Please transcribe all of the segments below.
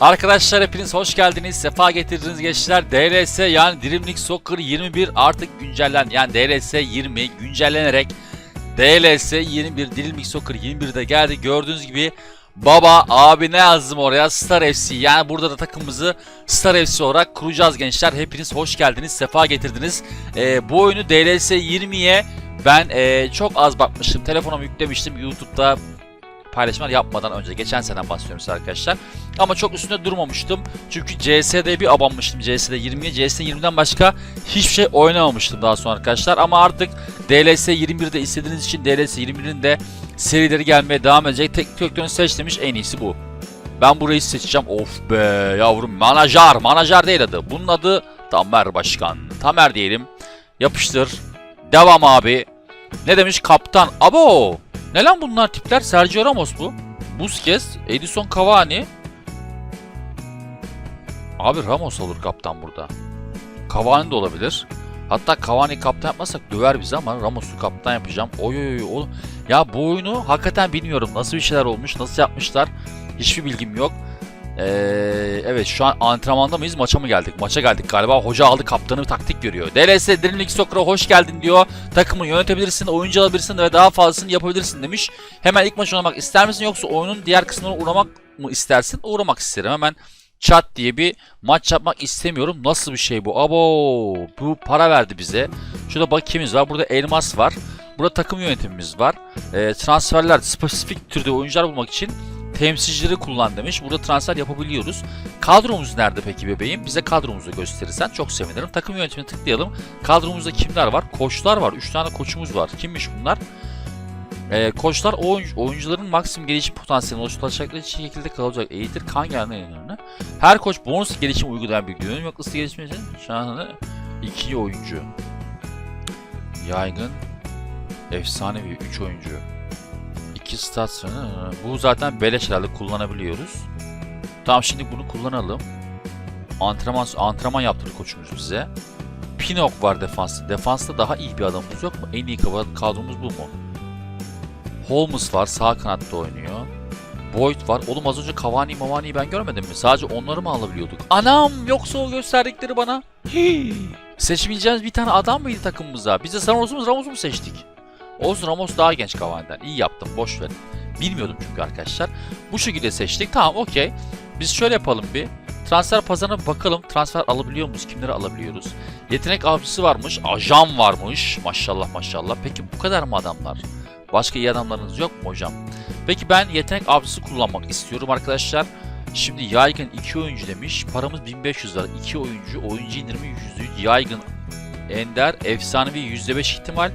Arkadaşlar hepiniz hoş geldiniz. Sefa getirdiniz gençler. DLS yani Dreamlink Soccer 21 artık güncellen yani DLS 20 güncellenerek DLS 21 Dreamlink Soccer 21'de geldi. Gördüğünüz gibi baba abi ne yazdım oraya Star FC yani burada da takımımızı Star FC olarak kuracağız gençler. Hepiniz hoş geldiniz. Sefa getirdiniz. Ee, bu oyunu DLS 20'ye ben ee, çok az bakmıştım. Telefonuma yüklemiştim YouTube'da paylaşımlar yapmadan önce. Geçen seneden bahsediyorum size arkadaşlar. Ama çok üstünde durmamıştım. Çünkü CS'de bir abanmıştım CS'de 20'ye. CS 20'den başka hiçbir şey oynamamıştım daha sonra arkadaşlar. Ama artık DLS 21'de istediğiniz için DLS 21'in de serileri gelmeye devam edecek. Teknik direktörünü seç demiş en iyisi bu. Ben burayı seçeceğim. Of be yavrum. Manajer. Manajer değil adı. Bunun adı Tamer Başkan. Tamer diyelim. Yapıştır. Devam abi. Ne demiş? Kaptan. Abo. Ne lan bunlar tipler? Sergio Ramos bu. Busquets, Edison Cavani. Abi Ramos olur kaptan burada. Cavani de olabilir. Hatta Cavani kaptan yapmazsak döver bizi ama Ramos'u kaptan yapacağım. Oy oy. oy. Ya bu oyunu hakikaten bilmiyorum. Nasıl bir şeyler olmuş, nasıl yapmışlar. Hiçbir bilgim yok. Ee, evet şu an antrenmanda mıyız? Maça mı geldik? Maça geldik galiba. Hoca aldı kaptanı taktik görüyor. DLS Derinlik Soccer'a hoş geldin diyor. Takımı yönetebilirsin, oyuncu alabilirsin ve daha fazlasını yapabilirsin demiş. Hemen ilk maç oynamak ister misin yoksa oyunun diğer kısmına uğramak mı istersin? Uğramak isterim. Hemen chat diye bir maç yapmak istemiyorum. Nasıl bir şey bu? Abo bu para verdi bize. Şurada bakiyemiz var. Burada elmas var. Burada takım yönetimimiz var. Ee, transferler spesifik türde oyuncular bulmak için temsilcileri kullan demiş. Burada transfer yapabiliyoruz. Kadromuz nerede peki bebeğim? Bize kadromuzu gösterirsen çok sevinirim. Takım yönetimine tıklayalım. Kadromuzda kimler var? Koçlar var. 3 tane koçumuz var. Kimmiş bunlar? Ee, koçlar oyuncu, oyuncuların maksimum gelişim potansiyelini oluşturacakları şekilde kalacak. Eğitir kan gelme yönünü. Her koç bonus gelişim uygulayan bir güvenlik noktası gelişimi için şahane iki oyuncu. Yaygın, efsanevi 3 oyuncu. 2 stasyonu. Bu zaten beleş herhalde kullanabiliyoruz. Tamam şimdi bunu kullanalım. Antrenman antrenman yaptırdı koçumuz bize. Pinok var defansta. Defansta daha iyi bir adamımız yok mu? En iyi kadromuz bu mu? Holmes var sağ kanatta oynuyor. Boyd var. Oğlum az önce Cavani Mavani'yi ben görmedim mi? Sadece onları mı alabiliyorduk? Anam yoksa o gösterdikleri bana. Hii. Seçmeyeceğimiz bir tane adam mıydı takımımıza? Biz de mu Ramos'u mu seçtik? Olsun Ramos daha genç Cavani'den. İyi yaptım boş verin. Bilmiyordum çünkü arkadaşlar. Bu şekilde seçtik. Tamam okey. Biz şöyle yapalım bir. Transfer pazarına bakalım. Transfer alabiliyor muyuz? Kimleri alabiliyoruz? Yetenek avcısı varmış. Ajan varmış. Maşallah maşallah. Peki bu kadar mı adamlar? Başka iyi adamlarınız yok mu hocam? Peki ben yetenek avcısı kullanmak istiyorum arkadaşlar. Şimdi yaygın 2 oyuncu demiş. Paramız 1500 lira. 2 oyuncu. Oyuncu indirimi %100. Yaygın Ender. Efsanevi %5 ihtimal.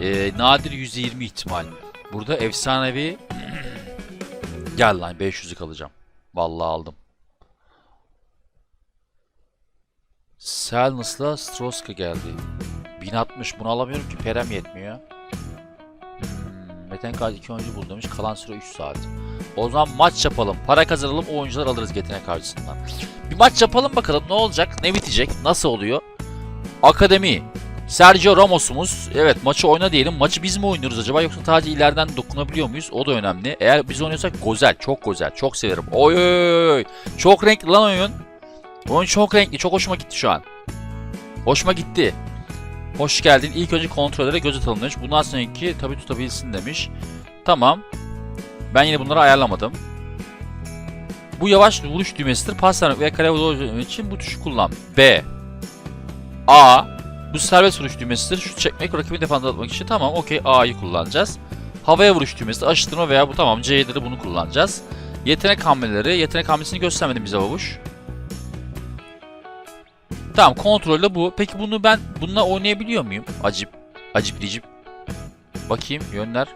Ee, nadir %20 ihtimal. Burada efsanevi Gel lan 500'lük alacağım. Vallahi aldım. Selnus'la Stroska geldi. 1060 bunu alamıyorum ki perem yetmiyor. Hmm, Metenkart 2 oyuncu bul demiş. Kalan süre 3 saat. O zaman maç yapalım. Para kazanalım. Oyuncular alırız yetenek harcısından. Bir maç yapalım bakalım ne olacak? Ne bitecek? Nasıl oluyor? Akademi. Sergio Ramos'umuz. Evet maçı oyna diyelim. Maçı biz mi oynuyoruz acaba yoksa sadece ileriden dokunabiliyor muyuz? O da önemli. Eğer biz oynuyorsak güzel. Çok güzel. Çok severim. Oy oy. Çok renkli lan oyun. Oyun çok renkli. Çok hoşuma gitti şu an. Hoşuma gitti. Hoş geldin. İlk önce kontrollere göz atalım demiş. Bundan sonraki tabi tutabilsin demiş. Tamam. Ben yine bunları ayarlamadım. Bu yavaş vuruş düğmesidir. Pas vermek veya kale vuruş için bu tuşu kullan. B. A. Bu serbest vuruş düğmesidir. Şut çekmek rakibin defansı atmak için. Tamam okey A'yı kullanacağız. Havaya vuruş düğmesi, aşıttırma veya bu tamam C'de de bunu kullanacağız. Yetenek hamleleri. Yetenek hamlesini göstermedim bize babuş. Tamam kontrolde bu. Peki bunu ben bununla oynayabiliyor muyum? Acip. Acip dicip. Bakayım yönler.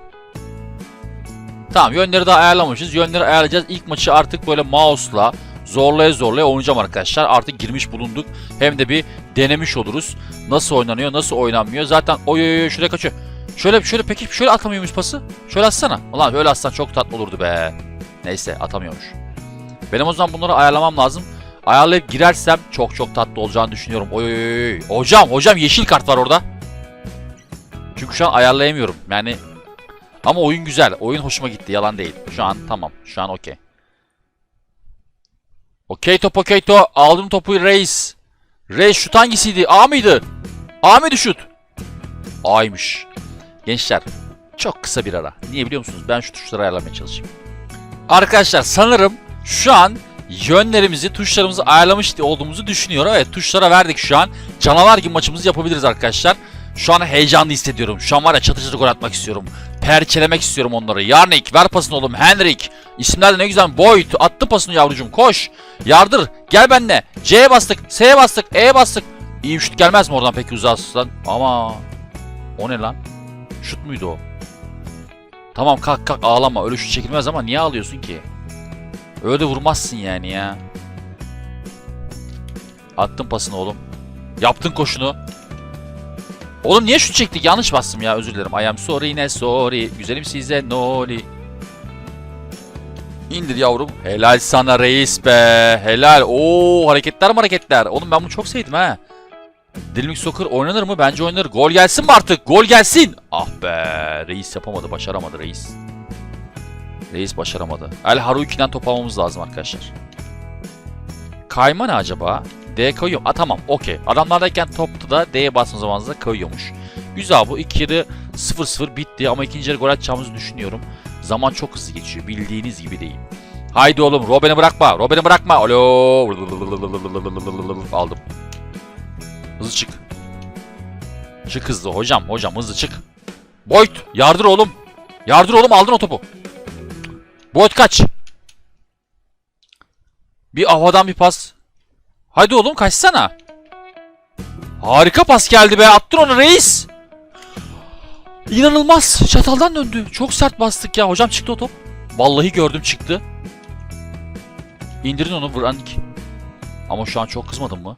Tamam yönleri de ayarlamışız. Yönleri ayarlayacağız. İlk maçı artık böyle mouse'la zorlaya zorlaya oynayacağım arkadaşlar. Artık girmiş bulunduk. Hem de bir denemiş oluruz. Nasıl oynanıyor, nasıl oynanmıyor. Zaten oy oy oy şuraya kaçıyor. Şöyle şöyle peki şöyle atamıyor muyuz pası? Şöyle atsana. Ulan öyle atsan çok tatlı olurdu be. Neyse atamıyormuş. Benim o zaman bunları ayarlamam lazım. Ayarlayıp girersem çok çok tatlı olacağını düşünüyorum. Oy oy oy. Hocam hocam yeşil kart var orada. Çünkü şu an ayarlayamıyorum. Yani ama oyun güzel. Oyun hoşuma gitti. Yalan değil. Şu an tamam. Şu an okey. Okey top okey top. Aldım topu Reis. Reis şut hangisiydi? A mıydı? A mıydı şut? A'ymış. Gençler çok kısa bir ara. Niye biliyor musunuz? Ben şu tuşları ayarlamaya çalışayım. Arkadaşlar sanırım şu an yönlerimizi, tuşlarımızı ayarlamış olduğumuzu düşünüyorum. Evet tuşlara verdik şu an. Canavar gibi maçımızı yapabiliriz arkadaşlar. Şu an heyecanlı hissediyorum. Şu an var ya çatı çatı gol atmak istiyorum. Perçelemek istiyorum onları. Yarnik ver pasını oğlum. Henrik. İsimler de ne güzel. Boyd attı pasını yavrucuğum. Koş. Yardır. Gel benimle. C'ye bastık. S'ye bastık. E'ye bastık. İyi bir şut gelmez mi oradan peki uzaktan? Ama o ne lan? Şut muydu o? Tamam kalk kalk ağlama. Öyle şut çekilmez ama niye ağlıyorsun ki? Öyle vurmazsın yani ya. Attın pasını oğlum. Yaptın koşunu. Oğlum niye şut çektik? Yanlış bastım ya özür dilerim. I am sorry ne sorry. Güzelim size noli. İndir yavrum. Helal sana reis be. Helal. Oo hareketler mi hareketler. Oğlum ben bunu çok sevdim ha. Dilimik Soccer oynanır mı? Bence oynanır. Gol gelsin mi artık? Gol gelsin. Ah be. Reis yapamadı. Başaramadı reis. Reis başaramadı. El Haruki'den top almamız lazım arkadaşlar. Kayma ne acaba? D kayıyor. Aa tamam okey. Adamlardayken toptu da D'ye bastığım zaman da kayıyormuş. Güzel bu. İlk yarı 0-0 bitti ama ikinci yarı gol atacağımızı düşünüyorum. Zaman çok hızlı geçiyor. Bildiğiniz gibi değil. Haydi oğlum Robben'i bırakma. Robben'i bırakma. Alo. Aldım. Hızlı çık. Çık hızlı hocam. Hocam hızlı çık. Boyd yardır oğlum. Yardır oğlum aldın o topu. Boyd kaç. Bir havadan bir pas. Haydi oğlum kaçsana. Harika pas geldi be. Attın onu reis. İnanılmaz. Çataldan döndü. Çok sert bastık ya. Hocam çıktı o top. Vallahi gördüm çıktı. İndirin onu Brandik. Ama şu an çok kızmadın mı?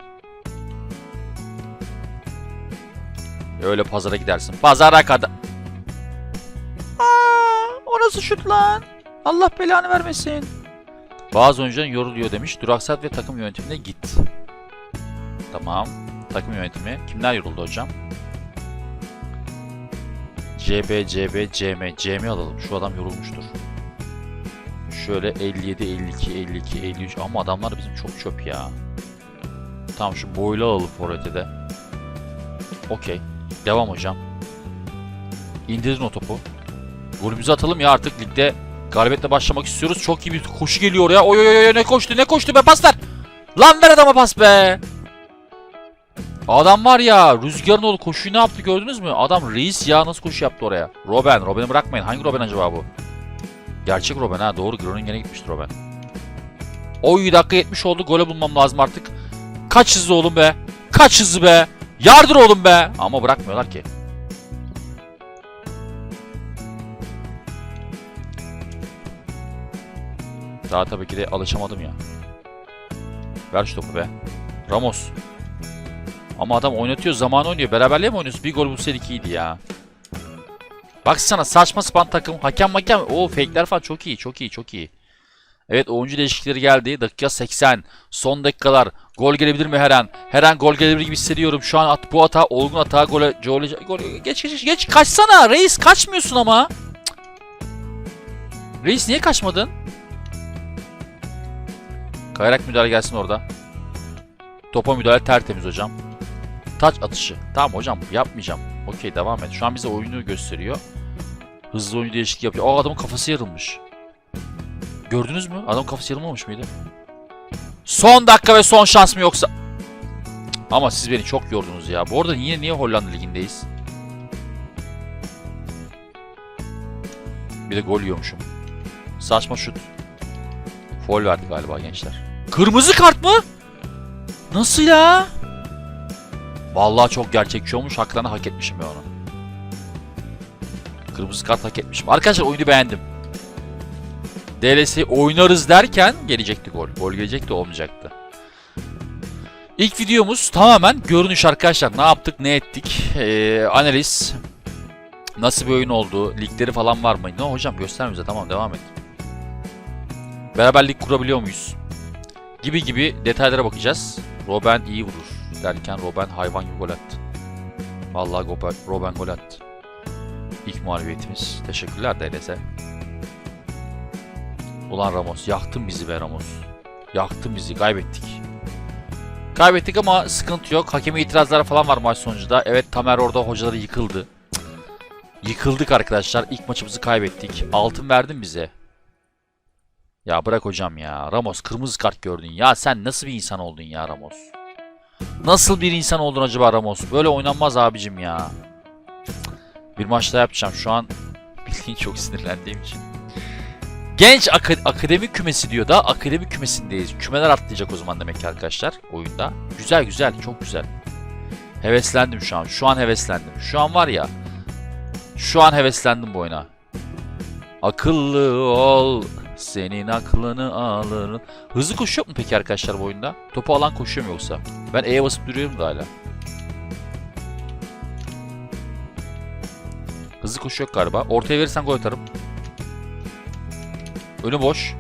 Öyle pazara gidersin. Pazara kadar. Aa, o şut lan? Allah belanı vermesin. Bazı oyuncuların yoruluyor demiş. Duraksat ve takım yönetimine git. Tamam. Takım yönetimi. Kimler yoruldu hocam? CB, CB, CM. CM alalım. Şu adam yorulmuştur. Şöyle 57, 52, 52, 53. Ama adamlar bizim çok çöp ya. Tamam şu boylu alalım forvete de. Okey. Devam hocam. İndirin o topu. Golümüzü atalım ya artık ligde galibiyetle başlamak istiyoruz. Çok iyi bir koşu geliyor oraya. Oy oy oy ne koştu ne koştu be pas ver. Lan ver adama pas be. Adam var ya rüzgarın oğlu koşuyu ne yaptı gördünüz mü? Adam reis ya nasıl koşu yaptı oraya. Robben. Robben'i bırakmayın. Hangi Robben acaba bu? Gerçek Robben ha doğru. Groningen'e gitmişti Robben. Oy dakika 70 oldu. Gole bulmam lazım artık. Kaç hızlı oğlum be. Kaç hızlı be. Yardır oğlum be. Ama bırakmıyorlar ki. Daha tabii ki de alışamadım ya. Ver şu topu be. Ramos. Ama adam oynatıyor, zaman oynuyor. Beraberliğe mi oynuyorsun? Bir gol bulsaydık iyiydi ya. Baksana saçma sapan takım. Hakem hakem. O fake'ler falan çok iyi, çok iyi, çok iyi. Evet oyuncu değişiklikleri geldi. Dakika 80. Son dakikalar. Gol gelebilir mi her an? Her an gol gelebilir gibi hissediyorum. Şu an at, bu hata olgun hata gole, gole, gole geç geç geç kaçsana reis kaçmıyorsun ama. Cık. Reis niye kaçmadın? Kayarak müdahale gelsin orada. Topa müdahale tertemiz hocam. Taç atışı. Tamam hocam yapmayacağım. Okey devam et. Şu an bize oyunu gösteriyor. Hızlı oyuncu değişiklik yapıyor. Aa adamın kafası yarılmış. Gördünüz mü? Adam kafası yarılmamış mıydı? Son dakika ve son şans mı yoksa? Ama siz beni çok yordunuz ya. Bu arada niye niye Hollanda ligindeyiz? Bir de gol yiyormuşum. Saçma şut. Foul verdi galiba gençler. Kırmızı kart mı? Nasıl ya? Vallahi çok gerçekçi olmuş. Haklarını hak etmişim ben onu. Kırmızı kart hak etmişim. Arkadaşlar oyunu beğendim. DLS'i oynarız derken gelecekti gol. Gol gelecekti olmayacaktı. İlk videomuz tamamen görünüş arkadaşlar. Ne yaptık ne ettik. Ee, analiz. Nasıl bir oyun oldu. Ligleri falan var mı? Ne hocam gösterme bize. Tamam devam et. Beraberlik kurabiliyor muyuz? Gibi gibi detaylara bakacağız. Robben iyi vurur derken Robben hayvan gibi gol attı. Vallahi Robben, gol attı. İlk mağlubiyetimiz. Teşekkürler DLS. Ulan Ramos yaktın bizi be Ramos. Yaktın bizi. Kaybettik. Kaybettik ama sıkıntı yok. Hakeme itirazları falan var maç sonucunda. Evet Tamer orada hocaları yıkıldı. Yıkıldık arkadaşlar. İlk maçımızı kaybettik. Altın verdin bize. Ya bırak hocam ya. Ramos kırmızı kart gördün. Ya sen nasıl bir insan oldun ya Ramos? Nasıl bir insan oldun acaba Ramos? Böyle oynanmaz abicim ya. Bir maç daha yapacağım. Şu an bildiğin çok sinirlendiğim için. Genç aka- akademi kümesi diyor da akademi kümesindeyiz. Kümeler atlayacak o zaman demek ki arkadaşlar oyunda. Güzel güzel çok güzel. Heveslendim şu an. Şu an heveslendim. Şu an var ya. Şu an heveslendim bu oyuna. Akıllı ol. Senin aklını alır. Hızlı koşuyor mu peki arkadaşlar bu oyunda? Topu alan koşuyor mu yoksa? Ben E'ye basıp duruyorum da hala. Hızlı koşu yok galiba. Ortaya verirsen gol atarım. Önü boş.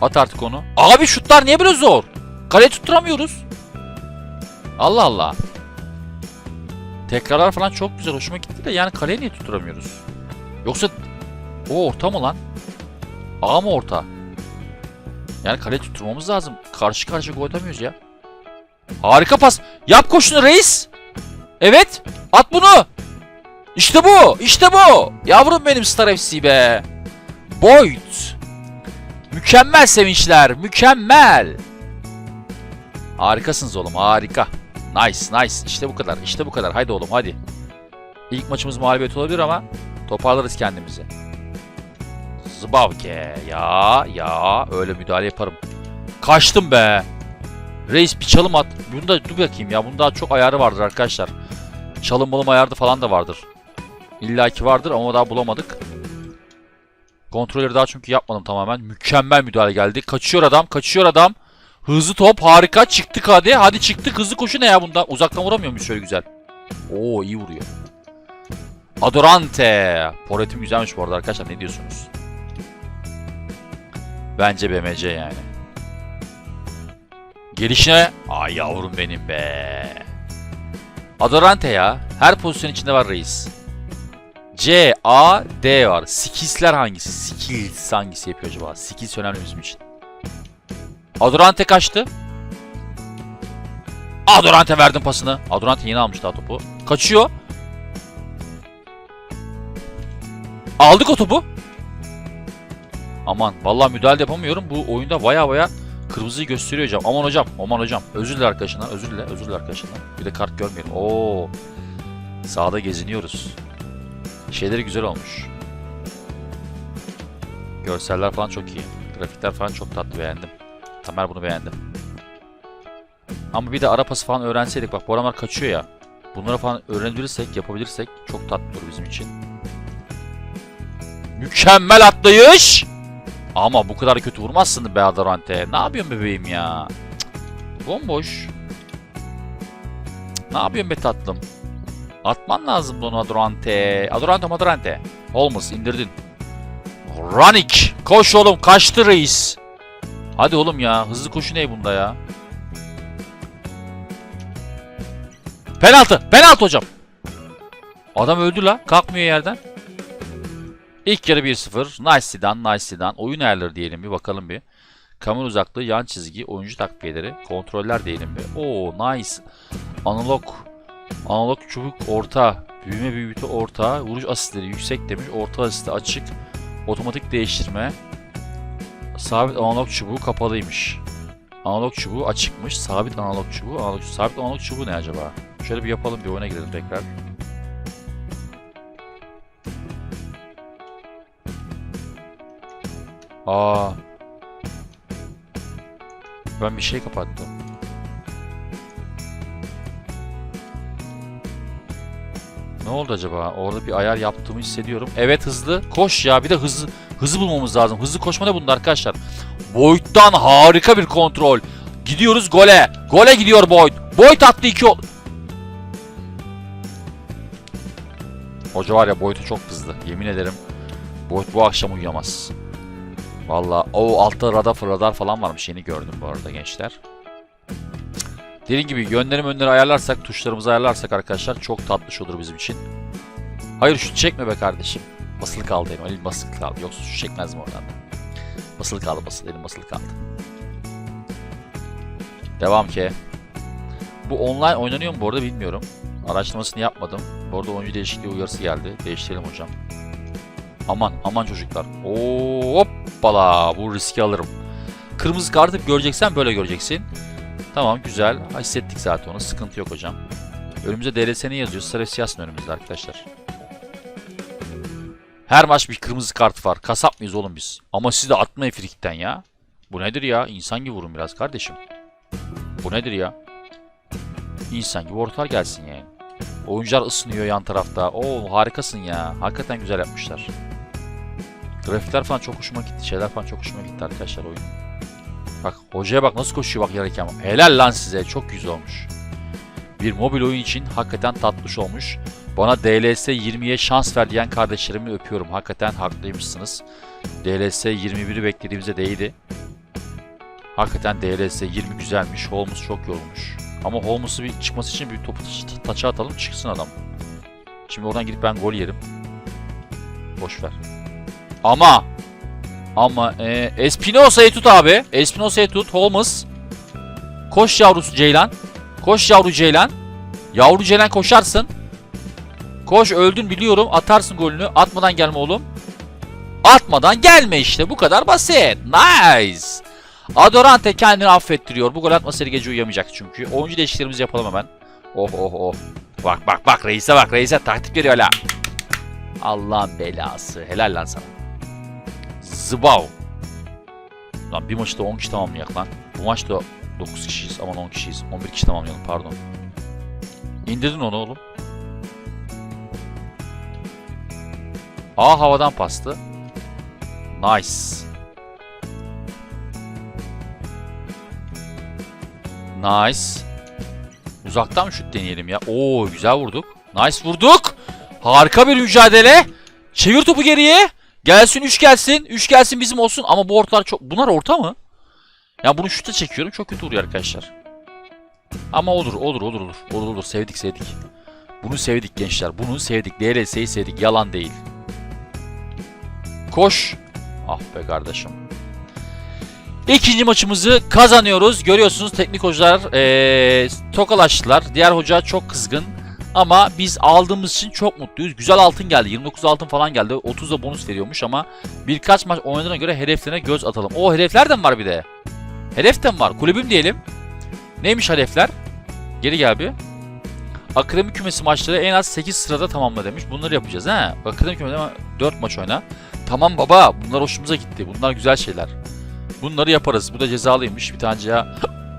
At artık onu. Abi şutlar niye böyle zor? Kaleye tutturamıyoruz. Allah Allah. Tekrarlar falan çok güzel hoşuma gitti de yani kaleye niye tutturamıyoruz? Yoksa o orta mı lan? A mı orta? Yani kaleye tutturmamız lazım. Karşı karşıya gol atamıyoruz ya. Harika pas. Yap koşunu reis. Evet. At bunu. İşte bu. İşte bu. Yavrum benim Star FC be. Boyd. Mükemmel sevinçler. Mükemmel. Harikasınız oğlum. Harika. Nice nice. İşte bu kadar. İşte bu kadar. Haydi oğlum hadi. İlk maçımız mağlubiyet olabilir ama toparlarız kendimizi. Zbavke. Ya ya öyle müdahale yaparım. Kaçtım be. Reis bir çalım at. Bunu da dur bakayım ya. Bunun daha çok ayarı vardır arkadaşlar. Çalım balım ayarı falan da vardır. İlla ki vardır ama daha bulamadık. Kontrolleri daha çünkü yapmadım tamamen. Mükemmel müdahale geldi. Kaçıyor adam, kaçıyor adam. Hızlı top, harika. Çıktık hadi. Hadi çıktık. Hızlı koşu ne ya bunda? Uzaktan vuramıyor muyuz şöyle güzel? Oo iyi vuruyor. Adorante. Poretim güzelmiş bu arada arkadaşlar. Ne diyorsunuz? Bence BMC yani. Gelişine... Ay yavrum benim be. Adorante ya. Her pozisyon içinde var reis. C, A, D var. Skills'ler hangisi? Skills hangisi yapıyor acaba? Skills önemli bizim için. Adorante kaçtı. Adorante verdim pasını. Adorante yeni almış daha topu. Kaçıyor. Aldık o topu. Aman vallahi müdahale yapamıyorum. Bu oyunda baya baya kırmızıyı gösteriyor hocam. Aman hocam, aman hocam. Özür dile arkadaşından, özür dile, özür dile arkadaşından. Bir de kart görmeyelim. Oo. Sağda geziniyoruz. Şeyleri güzel olmuş. Görseller falan çok iyi. Grafikler falan çok tatlı beğendim. Tamer bunu beğendi. Ama bir de ara pası falan öğrenseydik bak bu adamlar kaçıyor ya. Bunları falan öğrenebilirsek, yapabilirsek çok tatlı olur bizim için. Mükemmel atlayış! Ama bu kadar kötü vurmazsın be Adorante. Ne yapıyorsun bebeğim ya? Cık, Bomboş. Cık, Ne yapıyorsun be tatlım? Atman lazım onu Adorante. Adorante Adorante. Olmaz indirdin. Ranik. Koş oğlum kaçtı reis. Hadi oğlum ya. Hızlı koşu ne bunda ya? Penaltı. Penaltı hocam. Adam öldü la. Kalkmıyor yerden. İlk yarı 1-0. Nice Zidane, nice Zidane. Oyun ayarları diyelim bir bakalım bir. Kamera uzaklığı, yan çizgi, oyuncu takviyeleri, kontroller diyelim bir. Oo nice. Analog Analog çubuk orta, büyüme büyütü orta, vuruş asistleri yüksek demiş, orta asisti açık, otomatik değiştirme, sabit analog çubuğu kapalıymış. Analog çubuğu açıkmış, sabit analog çubuğu, analog, sabit analog çubuğu ne acaba? Şöyle bir yapalım, bir oyuna girelim tekrar. Aa. Ben bir şey kapattım. Ne oldu acaba? Orada bir ayar yaptığımı hissediyorum. Evet hızlı. Koş ya. Bir de hızlı hızlı bulmamız lazım. Hızlı koşma ne bunda arkadaşlar? Boyd'dan harika bir kontrol. Gidiyoruz gole. Gole gidiyor Boyd. Boyd attı iki ol. Hoca var ya Boyd'u çok kızdı. Yemin ederim. Boyd bu akşam uyuyamaz. Valla o altta radar radar falan varmış. Yeni gördüm bu arada gençler. Dediğim gibi yönleri önleri ayarlarsak, tuşlarımızı ayarlarsak arkadaşlar çok tatlış olur bizim için. Hayır şu çekme be kardeşim. Basılı kaldı elim. Elim basılı kaldı. Yoksa şu çekmezdim oradan da. Basılı kaldı basılı. Elim basılı kaldı. Devam ki. Bu online oynanıyor mu bu arada bilmiyorum. Araştırmasını yapmadım. Bu arada oyuncu değişikliği uyarısı geldi. Değiştirelim hocam. Aman aman çocuklar. Oo, hoppala bu riski alırım. Kırmızı kartı göreceksen böyle göreceksin. Tamam güzel. Hissettik zaten onu. Sıkıntı yok hocam. Önümüzde DLS'ni yazıyor. Stres yazsın önümüzde arkadaşlar. Her maç bir kırmızı kart var. Kasap mıyız oğlum biz? Ama siz de atmayın frikten ya. Bu nedir ya? İnsan gibi vurun biraz kardeşim. Bu nedir ya? İnsan gibi ortar gelsin yani. Oyuncular ısınıyor yan tarafta. Oo harikasın ya. Hakikaten güzel yapmışlar. Grafikler falan çok hoşuma gitti. Şeyler falan çok hoşuma gitti arkadaşlar oyun. Bak hocaya bak nasıl koşuyor bak yararken. Helal lan size. Çok güzel olmuş. Bir mobil oyun için hakikaten tatlış olmuş. Bana DLS 20'ye şans ver diyen kardeşlerimi öpüyorum. Hakikaten haklıymışsınız. DLS 21'i beklediğimize değdi. Hakikaten DLS 20 güzelmiş. Holmes çok yorulmuş. Ama Holmes'u bir çıkması için bir topu ta- taça atalım çıksın adam. Şimdi oradan gidip ben gol yerim. Boş ver. Ama ama e, Espinosa'yı tut abi. Espinosa'yı tut. Holmes. Koş yavrusu Ceylan. Koş yavru Ceylan. Yavru Ceylan koşarsın. Koş öldün biliyorum. Atarsın golünü. Atmadan gelme oğlum. Atmadan gelme işte. Bu kadar basit. Nice. Adorante kendini affettiriyor. Bu gol atmasaydı gece uyuyamayacak çünkü. Oyuncu değişikliklerimizi yapalım hemen. Oh oh oh. Bak bak bak reise bak reise taktik veriyor hala. Allah'ın belası. Helal lan sana. Zıbav. Lan bir maçta 10 kişi tamamlayak lan. Bu maçta 9 kişiyiz aman 10 kişiyiz. 11 kişi tamamlayalım pardon. İndirdin onu oğlum. A havadan pastı. Nice. Nice. Uzaktan şut deneyelim ya? Oo güzel vurduk. Nice vurduk. Harika bir mücadele. Çevir topu geriye. Gelsin 3 gelsin. 3 gelsin bizim olsun. Ama bu ortalar çok... Bunlar orta mı? Ya bunu şuta çekiyorum. Çok kötü vuruyor arkadaşlar. Ama olur olur olur olur. Olur olur. Sevdik sevdik. Bunu sevdik gençler. Bunu sevdik. DLS'yi sevdik. Yalan değil. Koş. Ah be kardeşim. İkinci maçımızı kazanıyoruz. Görüyorsunuz teknik hocalar ee, tokalaştılar. Diğer hoca çok kızgın. Ama biz aldığımız için çok mutluyuz. Güzel altın geldi. 29 altın falan geldi. 30 da bonus veriyormuş ama birkaç maç oynadığına göre hedeflerine göz atalım. O hedefler de mi var bir de? Hedef de mi var? Kulübüm diyelim. Neymiş hedefler? Geri gel bir. Akademi kümesi maçları en az 8 sırada tamamla demiş. Bunları yapacağız ha. Akademi kümesi 4 maç oyna. Tamam baba bunlar hoşumuza gitti. Bunlar güzel şeyler. Bunları yaparız. Bu da cezalıymış. Bir tane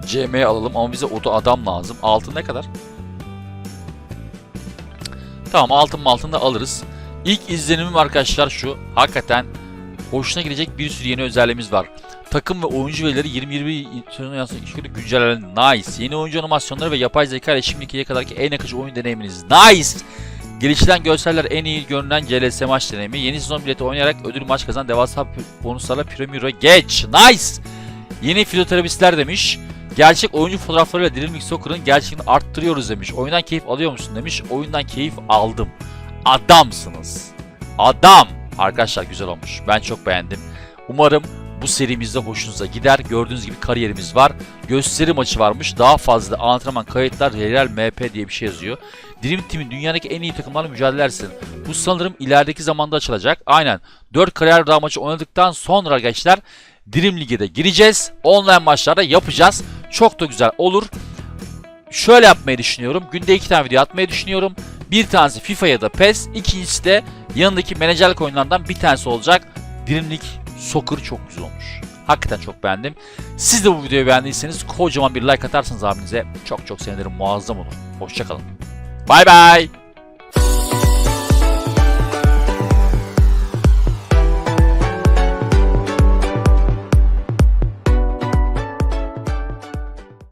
CM alalım ama bize o da adam lazım. Altın ne kadar? Tamam altın altın da alırız. İlk izlenimim arkadaşlar şu. Hakikaten hoşuna gidecek bir sürü yeni özelliğimiz var. Takım ve oyuncu verileri 2020 sezonu yansıtı güncellenen nice. Yeni oyuncu animasyonları ve yapay zeka ile şimdikiye kadarki en akıcı oyun deneyiminiz nice. Geliştirilen görseller en iyi görünen CLS maç deneyimi. Yeni sezon bileti oynayarak ödül maç kazan devasa bonuslarla Premier'a geç. Nice. Yeni fizoterapistler demiş. Gerçek oyuncu fotoğraflarıyla Drill Mix Soccer'ın gerçekliğini arttırıyoruz demiş. Oyundan keyif alıyor musun demiş. Oyundan keyif aldım. Adamsınız. Adam. Arkadaşlar güzel olmuş. Ben çok beğendim. Umarım bu serimizde hoşunuza gider. Gördüğünüz gibi kariyerimiz var. Gösteri maçı varmış. Daha fazla antrenman kayıtlar Real MP diye bir şey yazıyor. Dream Team'in dünyadaki en iyi takımlarla mücadele edersin. Bu sanırım ilerideki zamanda açılacak. Aynen. 4 kariyer daha maçı oynadıktan sonra gençler Dream Lig'e de gireceğiz. Online maçlarda yapacağız. Çok da güzel olur. Şöyle yapmayı düşünüyorum. Günde 2 tane video atmayı düşünüyorum. Bir tanesi FIFA ya da PES. İkincisi de yanındaki menajerlik oyunlarından bir tanesi olacak. Dream League Soccer çok güzel olmuş. Hakikaten çok beğendim. Siz de bu videoyu beğendiyseniz kocaman bir like atarsanız abinize çok çok sevinirim. Muazzam olur. Hoşçakalın. Bay bay.